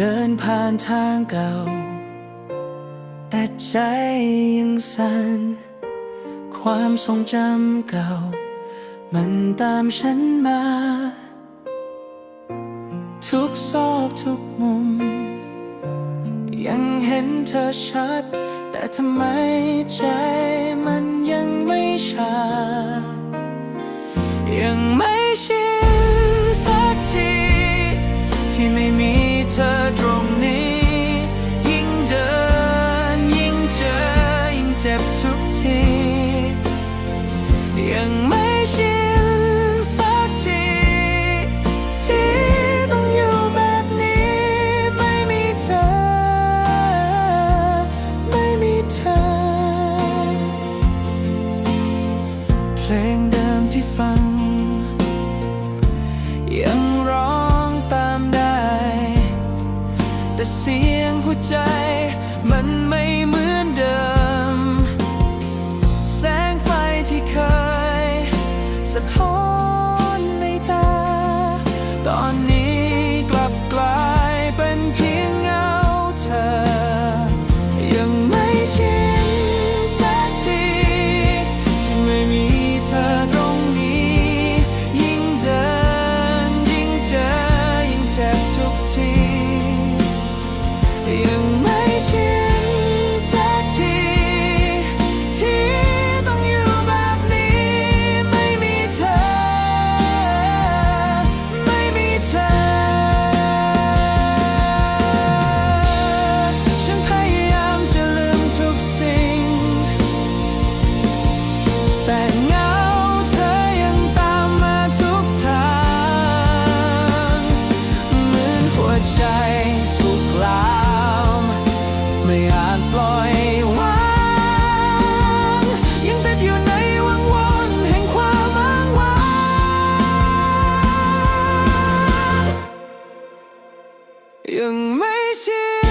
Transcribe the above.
ดินผ่านทางเก่า แต่ใจยังสั่นความทรงจำเก่า มันตามฉันมา ทุกซอกทุกมุม ยังเห็นเธอชัด แต่ทำไมใจมันยังไม่ชายังไม่ ยังไม่ชินสักที ที่ต้องอยู่แบบนี้ ไม่มีเธอ ไม่มีเธอ เพลงเดิมที่ฟัง ยังร้องตามได้ แต่เสียงหัวใจ suppose 因为心